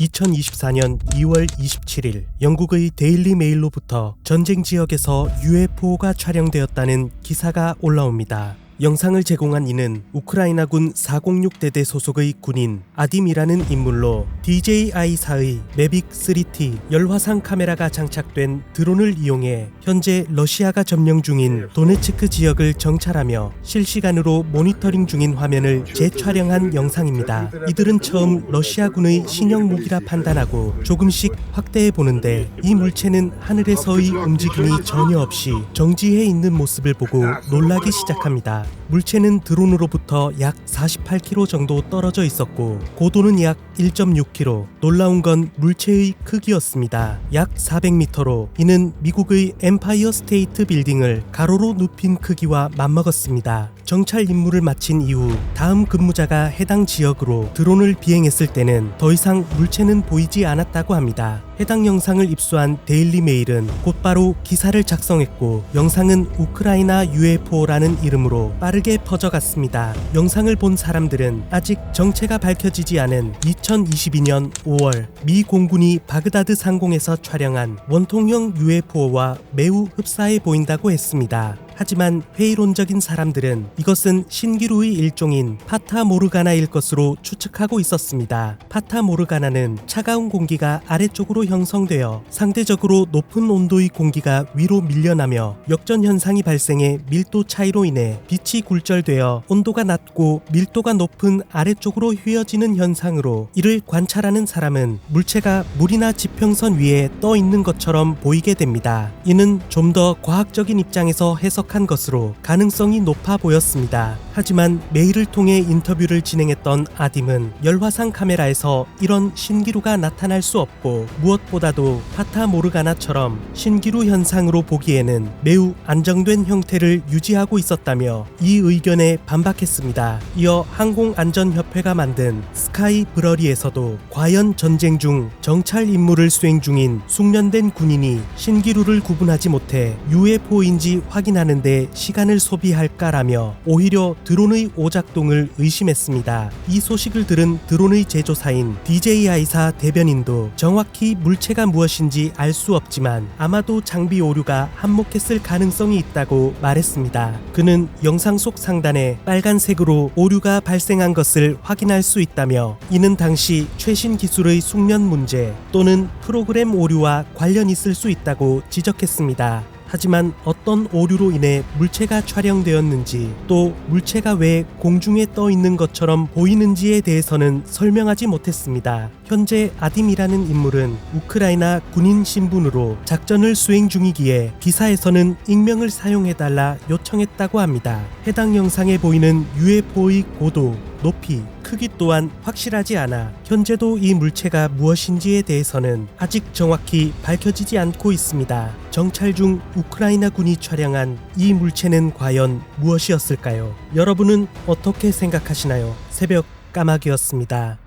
2024년 2월 27일 영국의 데일리 메일로부터 전쟁 지역에서 UFO가 촬영되었다는 기사가 올라옵니다. 영상을 제공한 이는 우크라이나군 406대대 소속의 군인 아딤이라는 인물로 DJI-4의 매빅 3T 열화상 카메라가 장착된 드론을 이용해 현재 러시아가 점령 중인 도네츠크 지역을 정찰하며 실시간으로 모니터링 중인 화면을 재촬영한 영상입니다. 이들은 처음 러시아군의 신형 무기라 판단하고 조금씩 확대해 보는데 이 물체는 하늘에서의 움직임이 전혀 없이 정지해 있는 모습을 보고 놀라기 시작합니다. that. 물체는 드론으로부터 약 48km 정도 떨어져 있었고 고도는 약 1.6km. 놀라운 건 물체의 크기였습니다. 약 400m로 이는 미국의 엠파이어 스테이트 빌딩을 가로로 눕힌 크기와 맞먹었습니다. 정찰 임무를 마친 이후 다음 근무자가 해당 지역으로 드론을 비행했을 때는 더 이상 물체는 보이지 않았다고 합니다. 해당 영상을 입수한 데일리 메일은 곧바로 기사를 작성했고 영상은 우크라이나 UFO라는 이름으로 빠르게 퍼져갔습니다. 영상을 본 사람들은 아직 정체가 밝혀지지 않은 2022년 5월 미 공군이 바그다드 상공에서 촬영한 원통형 UFO와 매우 흡사해 보인다고 했습니다. 하지만 회의론적인 사람들은 이것은 신기루의 일종인 파타 모르가나일 것으로 추측하고 있었습니다. 파타 모르가나는 차가운 공기가 아래쪽으로 형성되어 상대적으로 높은 온도의 공기가 위로 밀려나며 역전 현상이 발생해 밀도 차이로 인해 빛이 굴절되어 온도가 낮고 밀도가 높은 아래쪽으로 휘어지는 현상으로 이를 관찰하는 사람은 물체가 물이나 지평선 위에 떠 있는 것처럼 보이게 됩니다. 이는 좀 더 과학적인 입장에서 해석 해석한 것으로 가능성이 높아 보였습니다. 하지만 메일을 통해 인터뷰를 진행했던 아딤은 열화상 카메라에서 이런 신기루가 나타날 수 없고 무엇보다도 파타 모르가나처럼 신기루 현상으로 보기에는 매우 안정된 형태를 유지하고 있었다며 이 의견에 반박했습니다. 이어 항공안전협회가 만든 스카이 브러리에서도 과연 전쟁 중 정찰 임무를 수행 중인 숙련된 군인이 신기루를 구분하지 못해 UFO인지 확인하 는데 시간을 소비할까라며 오히려 드론의 오작동을 의심했습니다. 이 소식을 들은 드론의 제조사인 DJI사 대변인도 정확히 물체가 무엇인지 알 수 없지만 아마도 장비 오류가 한몫했을 가능성이 있다고 말했습니다. 그는 영상 속 상단에 빨간색으로 오류가 발생한 것을 확인할 수 있다며 이는 당시 최신 기술의 숙련 문제 또는 프로그램 오류와 관련 있을 수 있다고 지적했습니다. 하지만 어떤 오류로 인해 물체가 촬영되었는지 또 물체가 왜 공중에 떠 있는 것처럼 보이는지에 대해서는 설명하지 못했습니다. 현재 아딤이라는 인물은 우크라이나 군인 신분으로 작전을 수행 중이기에 기사에서는 익명을 사용해달라 요청했다고 합니다. 해당 영상에 보이는 UFO의 고도, 높이, 크기 또한 확실하지 않아 현재도 이 물체가 무엇인지에 대해서는 아직 정확히 밝혀지지 않고 있습니다. 정찰 중 우크라이나 군이 촬영한 이 물체는 과연 무엇이었을까요? 여러분은 어떻게 생각하시나요? 새벽 까마귀였습니다.